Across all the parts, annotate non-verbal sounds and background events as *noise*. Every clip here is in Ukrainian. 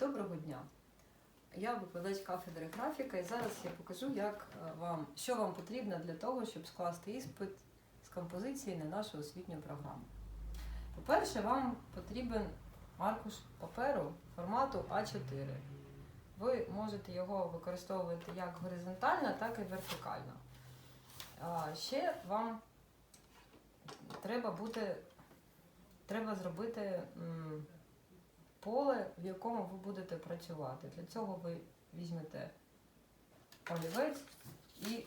Доброго дня! Я викладач кафедри графіка і зараз я покажу, як е, вам, що вам потрібно для того, щоб скласти іспит з композиції на нашу освітню програму. По-перше, вам потрібен аркуш паперу формату А4. Ви можете його використовувати як горизонтально, так і вертикально. Ще вам треба бути, треба зробити поле, в якому ви будете працювати. Для цього ви візьмете олівець і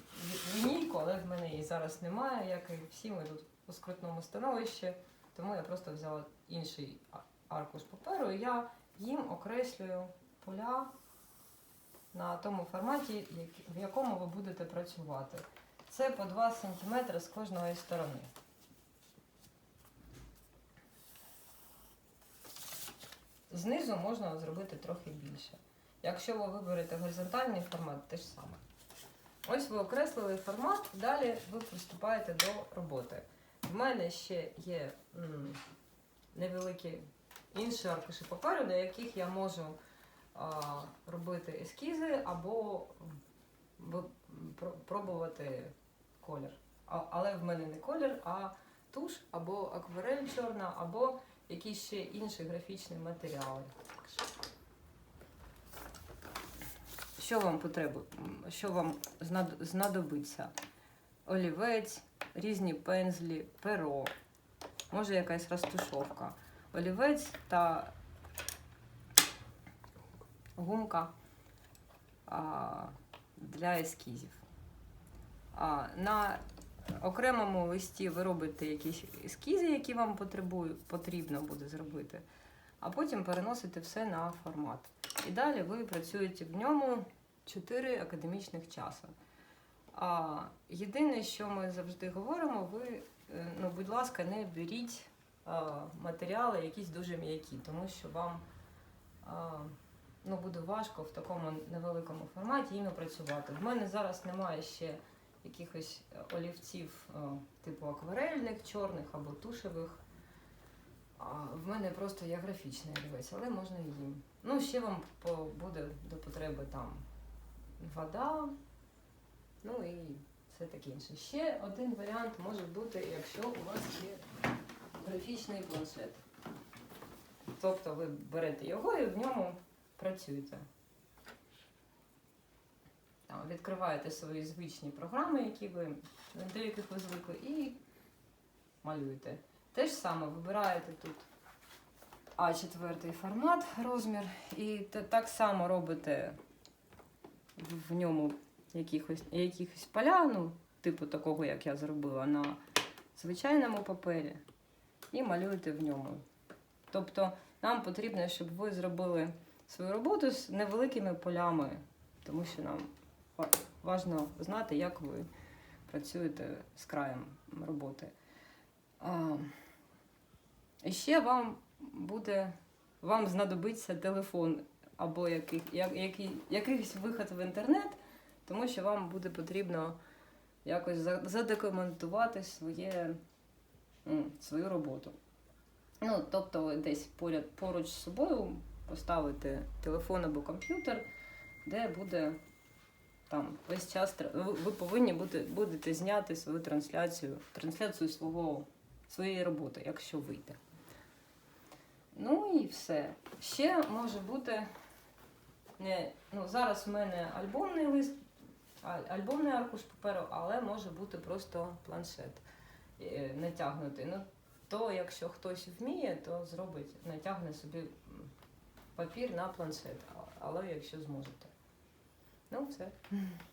лінійку, але в мене її зараз немає, як і всі ми тут у скрутному становищі, тому я просто взяла інший аркуш паперу і я їм окреслюю поля на тому форматі, в якому ви будете працювати. Це по 2 см з кожної сторони. Знизу можна зробити трохи більше. Якщо ви виберете горизонтальний формат, те ж саме. Ось ви окреслили формат, далі ви приступаєте до роботи. В мене ще є невеликі інші аркуші паперу, на яких я можу а, робити ескізи або пробувати колір. А, але в мене не колір, а туш або акварель чорна, або якісь ще інші графічні матеріали. Що вам потребу, що вам знадобиться? Олівець, різні пензлі, перо, може якась розтушовка. Олівець та гумка а, для ескізів. А, на окремому листі ви робите якісь ескізи, які вам потрібно буде зробити, а потім переносите все на формат. І далі ви працюєте в ньому 4 академічних часу. А, єдине, що ми завжди говоримо, ви, е, ну, будь ласка, не беріть а, матеріали якісь дуже м'які, тому що вам а, ну, буде важко в такому невеликому форматі іми працювати. В мене зараз немає ще якихось е, олівців е, типу акварельних, чорних або тушевих. В мене просто є графічний олівець, але можна і їм. Ну, ще вам буде до потреби там вода, ну і все таке інше. Ще один варіант може бути, якщо у вас є графічний планшет. Тобто ви берете його і в ньому працюєте. Там, відкриваєте свої звичні програми, які ви, до яких ви звикли, і малюєте. Те ж саме вибираєте тут А4 формат, розмір, і так само робите в- ньому якихось, якихось поля, ну, типу такого, як я зробила, на звичайному папері, і малюєте в ньому. Тобто нам потрібно, щоб ви зробили свою роботу з невеликими полями, тому що нам ва- важливо знати, як ви працюєте з краєм роботи. А, і ще вам буде, вам знадобиться телефон або який, як, який, якийсь виход в інтернет, тому що вам буде потрібно якось задокументувати своє, свою роботу. Ну, тобто десь поряд, поруч з собою поставити телефон або комп'ютер, де буде там весь час ви- ви повинні бути, будете зняти свою трансляцію, трансляцію свого, своєї роботи, якщо вийде. Ну і все. Ще може бути. Не, ну, зараз в мене альбомний лист, альбомний аркуш паперу, але може бути просто планшет е, натягнутий. Ну, то якщо хтось вміє, то зробить, натягне собі папір на планшет, але якщо зможете. Ну, все. *laughs*